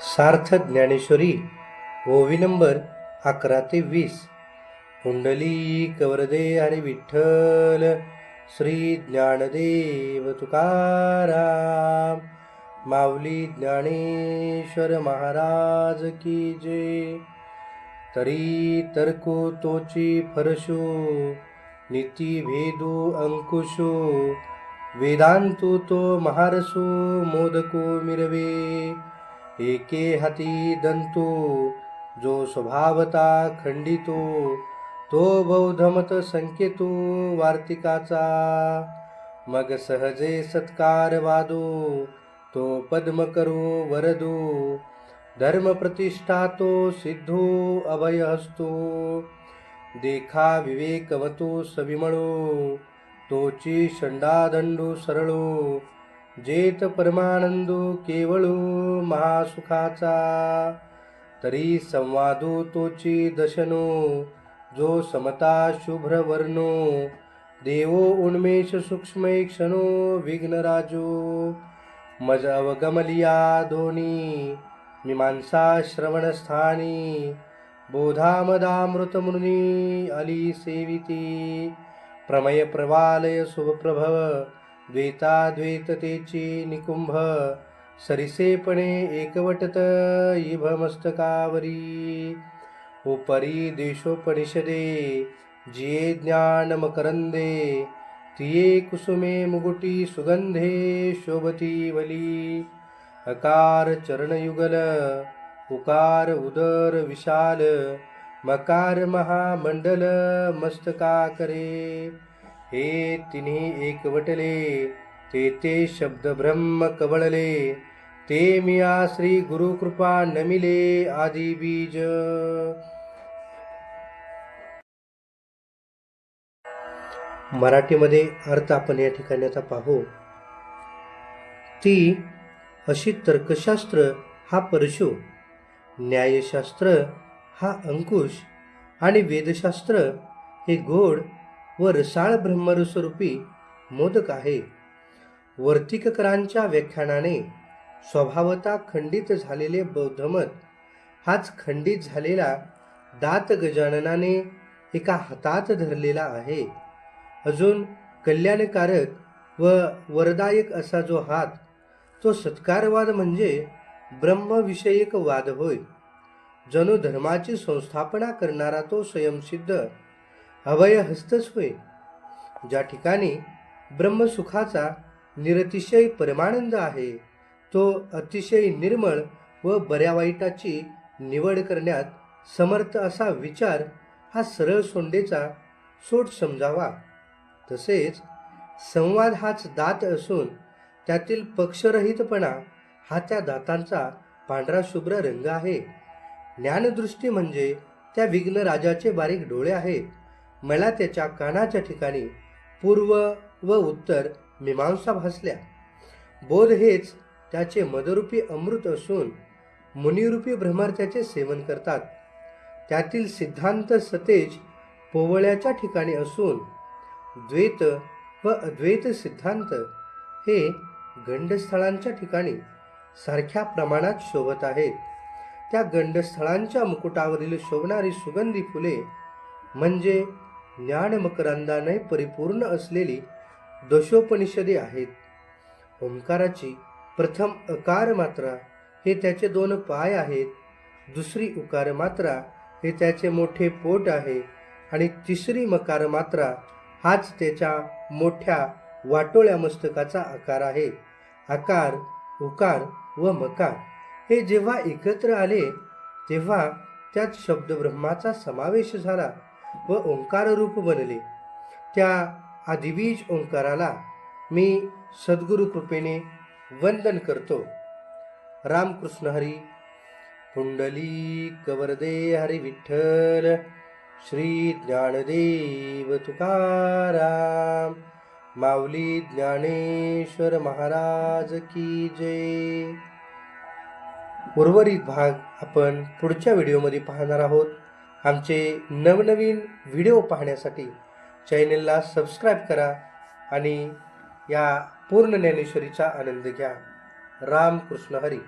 सार्थ ज्ञानेश्वरी ओवी नंबर अकरा ते वीस. कुंडली कवरदे हरी विठ्ठल श्री ज्ञानदेव तुकाराम. माऊली ज्ञानेश्वर महाराज की जे तरी तर्को तोची फरशो नीती भेदो अंकुशो. वेदांतू तो महारसो मोदको मिरवे. एके हाती दंतो जो स्वभावता खंडितो तो बौद्धमत संकेतो वार्तिकाचा. मग सहजे सत्कार वादो तो पद्म करो वरदो धर्म प्रतिष्ठा तो सिद्धो अभय हस्तो देखा विवेकवतो सविमळो तोची शंडादंडू सरळो. जेत परमानंदो केवळो महासुखाचा. तरी संवादो तोची दशनो जो समता शुभ्र वर्णो देवो उन्मेष सूक्ष्मै क्षणो विघ्नराजो. मज अवगमलिया दोनी मीमांसा श्रवणस्थानी. बोधामदामृतमुनी अली सेविती प्रमय प्रवालय शुभप्रभव द्वैताद्वैततेची निकुंभ सरिसेपणे एकवटत इभमस्तकावरी. उपरी देशोपनिषदे जिये ज्ञान मकरंदे तिये कुसुमे मुगुटी सुगंधे शोभती वली अकार चरणयुगल उकार उदर विशाल मकार महामंडल मस्तका करे हे तिन्ही एकवटले ते ते शब्द ब्रह्म कवळले ते मिया श्री गुरुकृपा नमिले आदि बीज. मराठीमध्ये अर्थ आपण या ठिकाणी आता पाहू. ती अशी तर्कशास्त्र हा परशु न्यायशास्त्र हा अंकुश आणि वेदशास्त्र हे गोड व रसाळ ब्रह्मरसरूपी मोदक आहे. वर्तिककरांच्या व्याख्यानाने स्वभावता खंडित झालेले बौद्धमत हाच खंडित झालेला दात गजाननाने एका हातात धरलेला आहे. अजून कल्याणकारक व वरदायक असा जो हात तो सत्कारवाद म्हणजे ब्रह्मविषयक वाद होय. जणू धर्माची संस्थापना करणारा तो स्वयंसिद्ध अभय हस्तच होय. ज्या ठिकाणी ब्रह्मसुखाचा निरतिशय परमानंद आहे तो अतिशय निर्मळ व बऱ्या वाईटाची निवड करण्यात समर्थ असा विचार हा सरळ सोंडेचा सोट समजावा. तसेच संवाद हाच दात असून त्यातील पक्षरहितपणा हा त्या दातांचा पांढरा शुभ्र रंग आहे. ज्ञानदृष्टी म्हणजे त्या विघ्न राजाचे बारीक डोळे आहेत. मला त्याच्या कानाच्या ठिकाणी पूर्व व उत्तर मीमांसा भासल्या. बोध हेच त्याचे मदरूपी अमृत असून मुनिरूपी भ्रमर त्याचे सेवन करतात. त्यातील सिद्धांत सतेज पोवळ्याच्या ठिकाणी असून द्वैत व अद्वैत सिद्धांत हे गंडस्थळांच्या ठिकाणी सारख्या प्रमाणात शोभत आहेत. त्या गंडस्थळांच्या मुकुटावरील शोभणारी सुगंधी फुले म्हणजे ज्ञानमकरंदाने परिपूर्ण असलेली दशोपनिषदे आहेत. ओंकाराची प्रथम अकार मात्रा हे त्याचे दोन पाय आहेत. दुसरी उकार मात्रा हे त्याचे मोठे पोट आहे. आणि तिसरी मकार मात्रा हाच त्याच्या मोठ्या वाटोळ्या मस्तकाचा आकार आहे. आकार उकार व मकार हे जेव्हा एकत्र आले तेव्हा त्यात शब्द ब्रह्माचा समावेश झाला. व ओंकार रूप बनले. त्या आदिबीज ओंकाराला मी सद्गुरु कृपेने वंदन करतो. रामकृष्ण हरी पुंडली कवरदे हरी विठ्ठल श्री ज्ञानदेव तुकाराम माऊली ज्ञानेश्वर महाराज की जय. उर्वरित भाग आपण पुढच्या व्हिडिओमध्ये पाहणार आहोत. आमचे नवनवीन व्हिडिओ पाहण्यासाठी चॅनेलला सबस्क्राईब करा आणि या पूर्ण ज्ञानेश्वरीचा आनंद घ्या. रामकृष्ण हरी.